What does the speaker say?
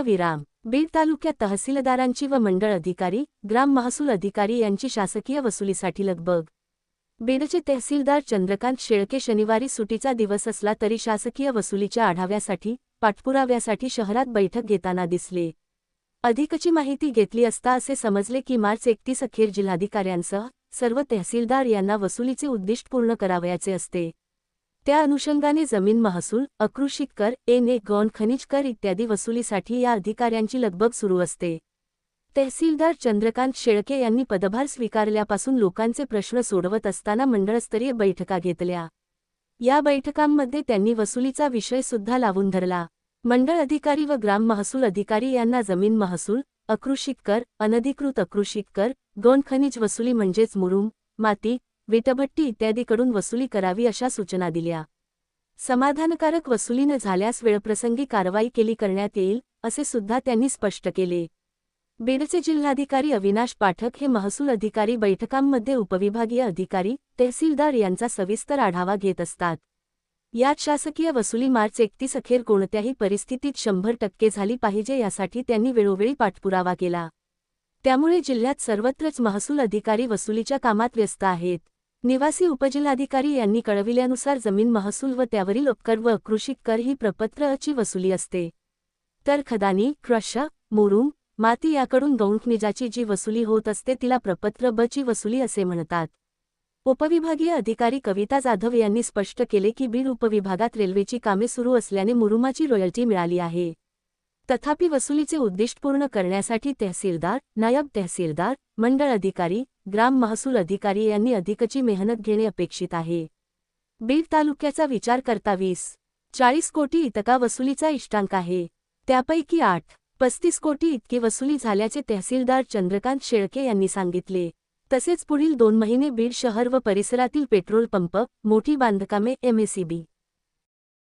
विराम बीड तालुक्यात तहसीलदारांची व मंडळ अधिकारी ग्राम महसूल अधिकारी यांची शासकीय वसुलीसाठी लगबग. बीडचे तहसीलदार चंद्रकांत शेळके शनिवारी सुटीचा दिवस असला तरी शासकीय वसुलीच्या आढाव्यासाठी पाठपुराव्यासाठी शहरात बैठक घेताना दिसले. अधिकची माहिती घेतली असता असे समजले की मार्च एकतीस अखेर जिल्हाधिकाऱ्यांसह सर्व तहसीलदार यांना वसुलीचे उद्दिष्ट पूर्ण करावयाचे असते. त्या अनुषंगाने जमीन महसूल अकृषिक कर एन ए गौण खनिज कर इत्यादी वसुलीसाठी या अधिकाऱ्यांची लगबग सुरू असते. तहसीलदार चंद्रकांत शेळके यांनी पदभार स्वीकारल्यापासून लोकांचे प्रश्न सोडवत असताना मंडळस्तरीय बैठका घेतल्या. या बैठकांमध्ये त्यांनी वसुलीचा विषय सुद्धा लावून धरला. मंडळ अधिकारी व ग्राम महसूल अधिकारी यांना जमीन महसूल अकृषिक कर अनधिकृत अकृषिक कर गौण खनिज वसुली म्हणजेच मुरुम माती विटभट्टी इत्यादीकडून वसुली करावी अशा सूचना दिल्या. समाधानकारक वसुली न झाल्यास वेळप्रसंगी कारवाई केली करण्यात येईल असे सुद्धा त्यांनी स्पष्ट केले. बीडचे जिल्हाधिकारी अविनाश पाठक हे महसूल अधिकारी बैठकांमध्ये उपविभागीय अधिकारी तहसीलदार यांचा सविस्तर आढावा घेत असतात. यात शासकीय वसुली मार्च एकतीस अखेर कोणत्याही परिस्थितीत शंभर टक्के झाली पाहिजे यासाठी त्यांनी वेळोवेळी पाठपुरावा केला. त्यामुळे जिल्ह्यात सर्वत्रच महसूल अधिकारी वसुलीच्या कामात व्यस्त आहेत. निवासी उपजिल्हाधिकारी यांनी कळविल्यानुसार जमीन महसूल व त्यावरील उपकर व कृषी कर ही प्रपत्र अची वसुली असते. तर खदानी क्रश मुरुम माती याकडून गौणखनिजाची जी वसुली होत असते तिला प्रपत्र ब ची वसुली असे म्हणतात. उपविभागीय अधिकारी कविता जाधव यांनी स्पष्ट केले की बीड उपविभागात रेल्वेची कामे सुरू असल्याने मुरुमाची रॉयल्टी मिळाली आहे. तथापि वसुलीचे उद्दिष्ट पूर्ण करण्यासाठी तहसीलदार नायब तहसीलदार मंडळ अधिकारी ग्राम महसूल अधिकारी यांनी अधिकची मेहनत घेणे अपेक्षित आहे. बीड तालुक्याचा विचार करता वीस चाळीस कोटी इतका वसुलीचा इष्टांक आहे. त्यापैकी आठ पस्तीस कोटी इतकी वसुली झाल्याचे तहसीलदार चंद्रकांत शेळके यांनी सांगितले. तसेच पुढील दोन महिने बीड शहर व परिसरातील पेट्रोल पंप मोठी बांधकामे एमएसीबी